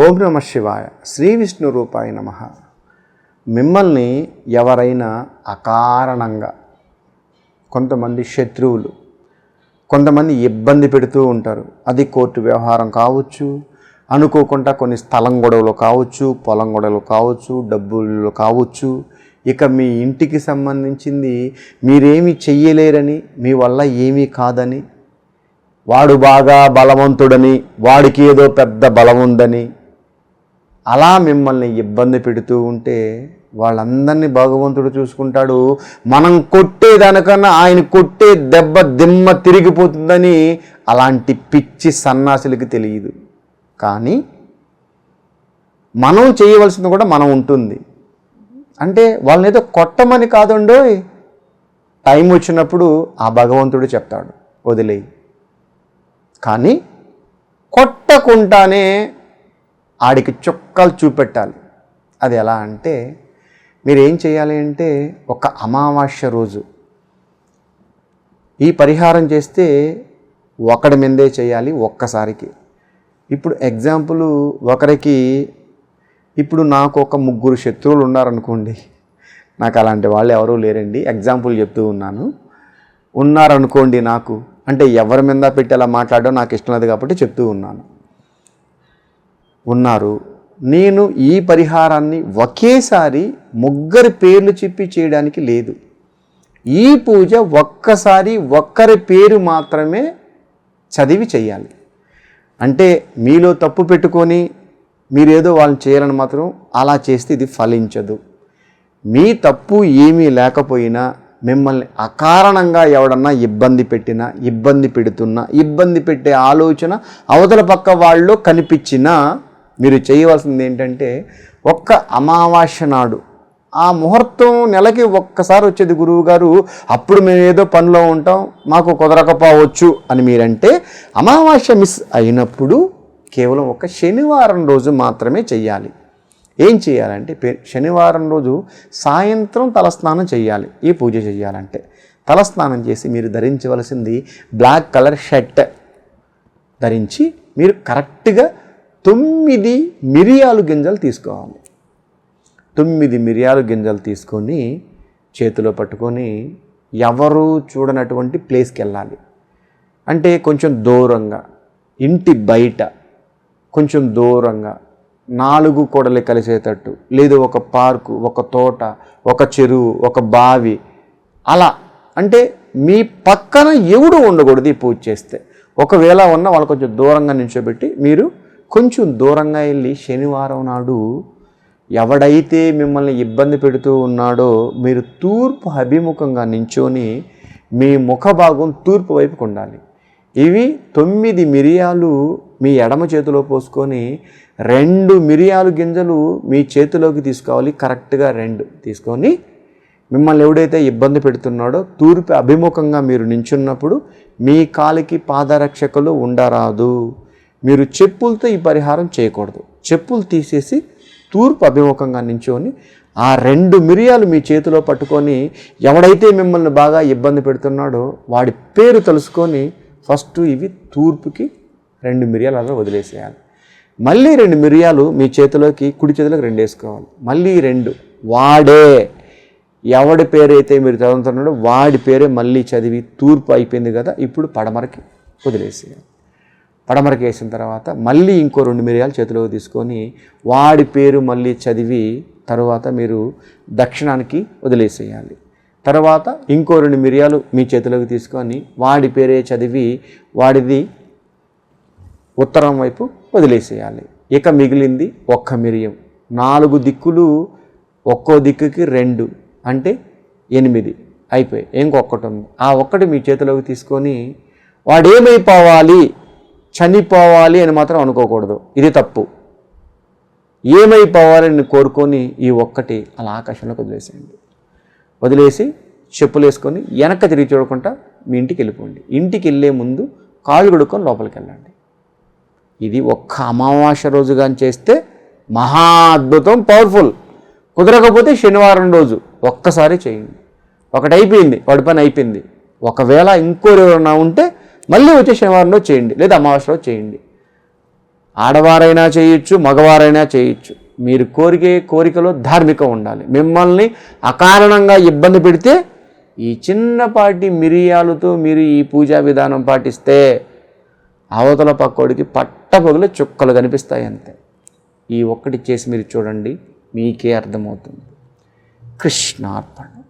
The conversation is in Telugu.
ఓం నమ శివాయ. శ్రీ విష్ణు రూపాయ నమ. మిమ్మల్ని ఎవరైనా అకారణంగా కొంతమంది శత్రువులు కొంతమంది ఇబ్బంది పెడుతూ ఉంటారు. అది కోర్టు వ్యవహారం కావచ్చు అనుకోకుండా కొన్ని స్థలం గొడవలు కావచ్చు పొలం గొడవలు కావచ్చు డబ్బులు కావచ్చు. ఇక మీ ఇంటికి సంబంధించింది మీరేమి చెయ్యలేరని మీ వల్ల ఏమీ కాదని వాడు బాగా బలవంతుడని వాడికి ఏదో పెద్ద బలం ఉందని అలా మిమ్మల్ని ఇబ్బంది పెడుతూ ఉంటే వాళ్ళందరినీ భగవంతుడు చూసుకుంటాడు. మనం కొట్టేదానికన్నా ఆయన కొట్టే దెబ్బ దిమ్మ తిరిగిపోతుందని అలాంటి పిచ్చి సన్నాసులకి తెలియదు. కానీ మనం చేయవలసింది కూడా మనం ఉంటుంది. అంటే వాళ్ళని ఏదో కొట్టమని కాదండోయ్. టైం వచ్చినప్పుడు ఆ భగవంతుడు చెప్తాడు వదిలేయి. కానీ కొట్టకుండానే ఆడికి చుక్కలు చూపెట్టాలి. అది ఎలా అంటే మీరు ఏం చేయాలి అంటే ఒక అమావాస్య రోజు. ఈ పరిహారం చేస్తే ఒకడి మీదే చేయాలి ఒక్కసారికి. ఇప్పుడు ఎగ్జాంపుల్ ఒకరికి ఇప్పుడు నాకు ఒక ముగ్గురు శత్రువులు ఉన్నారనుకోండి నాకు అలాంటి వాళ్ళు ఎవరూ లేరండి ఎగ్జాంపుల్ చెప్తూ ఉన్నాను. ఉన్నారనుకోండి నాకు అంటే ఎవరి మీద పెట్టి అలా మాట్లాడడం నాకు ఇష్టం లేదు కాబట్టి చెప్తూ ఉన్నాను. ఉన్నారు. నేను ఈ పరిహారాన్ని ఒకేసారి ముగ్గురి పేర్లు చెప్పి చేయడానికి లేదు. ఈ పూజ ఒక్కసారి ఒక్కరి పేరు మాత్రమే చదివి చేయాలి. అంటే మీలో తప్పు పెట్టుకొని మీరేదో వాళ్ళని చేయాలని మాత్రం అలా చేస్తే ఇది ఫలించదు. మీ తప్పు ఏమీ లేకపోయినా మిమ్మల్ని అకారణంగా ఎవడన్నా ఇబ్బంది పెట్టినా ఇబ్బంది పెడుతున్నా ఇబ్బంది పెట్టే ఆలోచన అవతల పక్క వాళ్ళు కనిపించినా మీరు చేయవలసింది ఏంటంటే ఒక్క అమావాస్య నాడు ఆ ముహూర్తం నెలకి ఒక్కసారి వచ్చేది గురువు గారు అప్పుడు మేము ఏదో పనిలో ఉంటాం మాకు కుదరకపోవచ్చు అని మీరంటే అమావాస్య మిస్ అయినప్పుడు కేవలం ఒక శనివారం రోజు మాత్రమే చెయ్యాలి. ఏం చేయాలంటే శనివారం రోజు సాయంత్రం తలస్నానం చేయాలి ఈ పూజ చేయాలంటే తలస్నానం చేసి మీరు ధరించవలసింది బ్లాక్ కలర్ షర్ట్ ధరించి మీరు కరెక్ట్గా తొమ్మిది మిరియాలు గింజలు తీసుకోవాలి. తొమ్మిది మిరియాలు గింజలు తీసుకొని చేతిలో పట్టుకొని ఎవరు చూడనటువంటి ప్లేస్కి వెళ్ళాలి. అంటే కొంచెం దూరంగా ఇంటి బయట కొంచెం దూరంగా నాలుగు కొడలు కలిసేటట్టు లేదు ఒక పార్కు ఒక తోట ఒక చెరువు ఒక బావి అలా. అంటే మీ పక్కన ఎవడు ఉండకూడదు ఈ పూజ చేస్తే. ఒకవేళ ఉన్న వాళ్ళు కొంచెం దూరంగా నిల్చోబెట్టి మీరు కొంచెం దూరంగా వెళ్ళి శనివారం నాడు ఎవడైతే మిమ్మల్ని ఇబ్బంది పెడుతూ ఉన్నాడో మీరు తూర్పు అభిముఖంగా నించోని మీ ముఖ భాగం తూర్పు వైపుకు ఉండాలి ఇవి తొమ్మిది మిరియాలు మీ ఎడమ చేతిలో పోసుకొని రెండు మిరియాలు గింజలు మీ చేతిలోకి తీసుకోవాలి. కరెక్ట్గా రెండు తీసుకొని మిమ్మల్ని ఎవడైతే ఇబ్బంది పెడుతున్నాడో తూర్పు అభిముఖంగా మీరు నించున్నప్పుడు మీ కాలికి పాదరక్షకులు ఉండరాదు. మీరు చెప్పులతో ఈ పరిహారం చేయకూడదు. చెప్పులు తీసేసి తూర్పు అభిముఖంగా నించుకొని ఆ రెండు మిరియాలు మీ చేతిలో పట్టుకొని ఎవడైతే మిమ్మల్ని బాగా ఇబ్బంది పెడుతున్నాడో వాడి పేరు తెలుసుకొని ఫస్ట్ ఇవి తూర్పుకి రెండు మిరియాలు అలా వదిలేసేయాలి. మళ్ళీ రెండు మిరియాలు మీ చేతిలోకి కుడి చేతిలోకి రెండు వేసుకోవాలి. మళ్ళీ రెండు. వాడే. ఎవడి పేరైతే మీరు చదువుతున్నాడో వాడి పేరే మళ్ళీ చదివి తూర్పు అయిపోయింది కదా ఇప్పుడు పడమరకి వదిలేసేయాలి. పడమరకు వేసిన తర్వాత మళ్ళీ ఇంకో రెండు మిరియాలు చేతిలోకి తీసుకొని వాడి పేరు మళ్ళీ చదివి తర్వాత మీరు దక్షిణానికి వదిలేసేయాలి. తర్వాత ఇంకో రెండు మిరియాలు మీ చేతిలోకి తీసుకొని వాడి పేరే చదివి వాడిది ఉత్తరం వైపు వదిలేసేయాలి. ఇక మిగిలింది ఒక్క మిరియం. నాలుగు దిక్కులు ఒక్కో దిక్కుకి రెండు అంటే ఎనిమిది అయిపోయి ఇంకొకటి ఉంది. ఆ ఒక్కటి మీ చేతిలోకి తీసుకొని వాడేమైపోవాలి? చనిపోవాలి అని మాత్రం అనుకోకూడదు. ఇది తప్పు. ఏమైపోవాలని కోరుకొని ఈ ఒక్కటి అలా ఆకాశంలోకి వదిలేసేయండి. వదిలేసి చెప్పులు వేసుకొని వెనక్కి తిరిగి చూడకుండా మీ ఇంటికి వెళ్ళిపోండి. ఇంటికి వెళ్ళే ముందు కాళ్ళు కొడుకొని లోపలికి వెళ్ళండి. ఇది ఒక్క అమావాస్య రోజుగా చేస్తే మహా అద్భుతం పవర్ఫుల్. కుదరకపోతే శనివారం రోజు ఒక్కసారి చేయండి. ఒకటి అయిపోయింది వాడి పని అయిపోయింది. ఒకవేళ ఇంకోరు ఎవరైనా ఉంటే మళ్ళీ వచ్చే శనివారంలో చేయండి. లేదా అమావాస్యలో చేయండి. ఆడవారైనా చేయొచ్చు మగవారైనా చేయొచ్చు. మీరు కోరికే కోరికలో ధార్మికం ఉండాలి. మిమ్మల్ని అకారణంగా ఇబ్బంది పెడితే ఈ చిన్నపాటి మిరియాలతో మీరు ఈ పూజా విధానం పాటిస్తే అవతల పక్కోడికి పట్టపొగలు చుక్కలు కనిపిస్తాయి అంతే. ఈ ఒక్కటి చేసి మీరు చూడండి మీకే అర్థమవుతుంది. కృష్ణార్పణ.